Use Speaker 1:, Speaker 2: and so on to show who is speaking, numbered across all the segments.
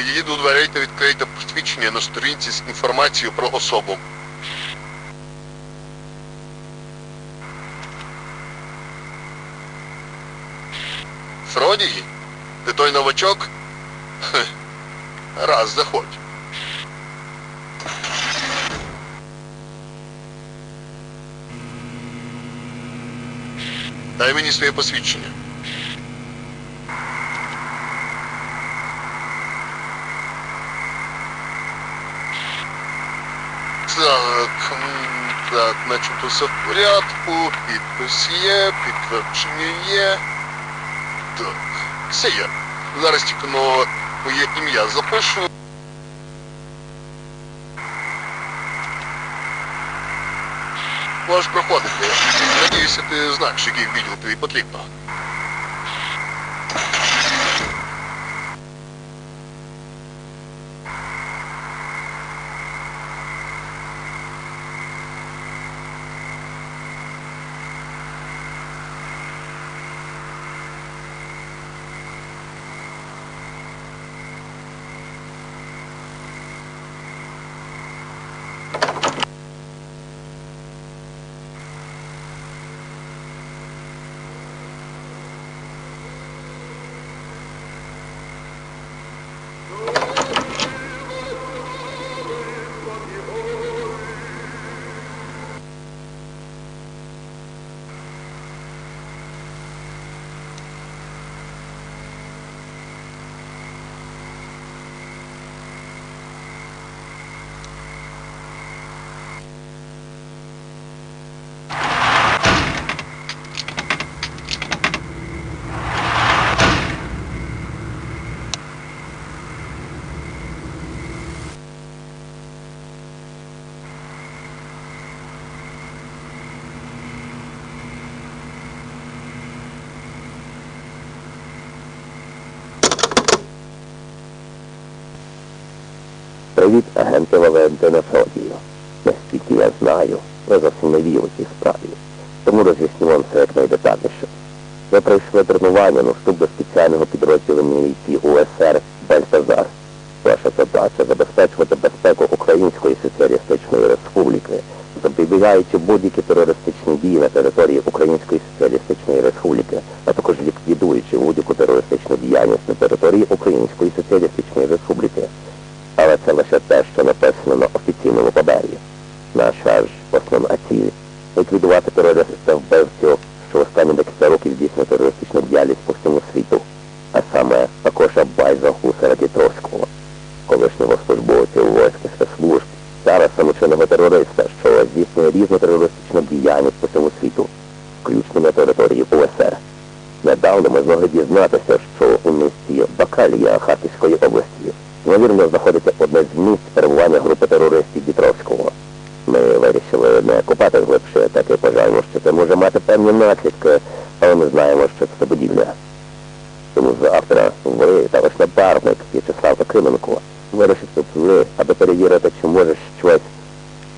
Speaker 1: Підійдіть до дверей та відкрийте посвідчення на сторінці з інформацією про особу. Фроді, ти той новачок? Хе. Раз, заходь. Дай мені своє посвідчення. Так, так, начебто все в порядку, підпис є, підтвердження є. Так, все є. Зараз тільки но моє ім'я запишу. Можеш проходити. Надіюся, ти знаєш, який відділ тобі потрібно.
Speaker 2: Привіт, агенти Валентина Фродію. Наскільки я знаю, ви зовсім нові у цій справі. Тому роз'ясню вам все якнайдетальніше. Ви пройшли тренування на вступ до спеціального підрозділу міліції УСР Бальтазар. Ваша задача забезпечувати безпеку Української Соціалістичної Республіки, запобігаючи будь-які терористичні дії на території Української Соціалістичної Республіки, а також ліквідуючи будь-яку терористичну діяльність на території Української Соціалістичної Республіки. Ліквідувати терориста вбивців, що останні декілька років здійснює терористичну діяльність по всьому світу, а саме також Абайза Гусара Дітровського, колишнього службовця у військ спецслужб, зараз самочинного терориста, що здійснює різну терористичну діяльність по всьому світу, включно на території УСР. Недавно ми змогли дізнатися, що у місті Бакалія Харківської області ймовірно знаходиться одне з місць перебування групи терористів Дітровського. Не копати глибше, так і вважаємо, що це може мати певні наслідки, але ми знаємо, що це будівля. Тому завтра ви та ваш напарник В'ячеслав Акименко вирішите туди, аби перевірити, чи може щось,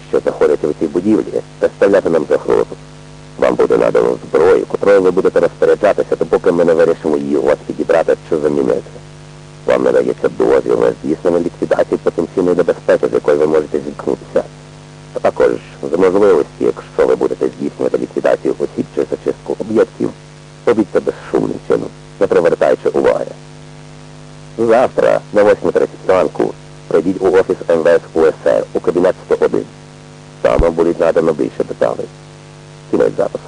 Speaker 2: що знаходиться у цій будівлі, представляти нам загрозу. Вам буде надано зброю, котрою ви будете розпоряджатися, допоки ми не вирішимо її у вас підібрати чи замінити. Вам надається дозвіл на здійснення ліквідації потенційної небезпеки, безшумним чином, не привертаючи уваги. Завтра на 8.30 ранку прийдіть у офіс МВС УСР у кабінет 101. Там вам будуть надано більше деталей. Кінець запису.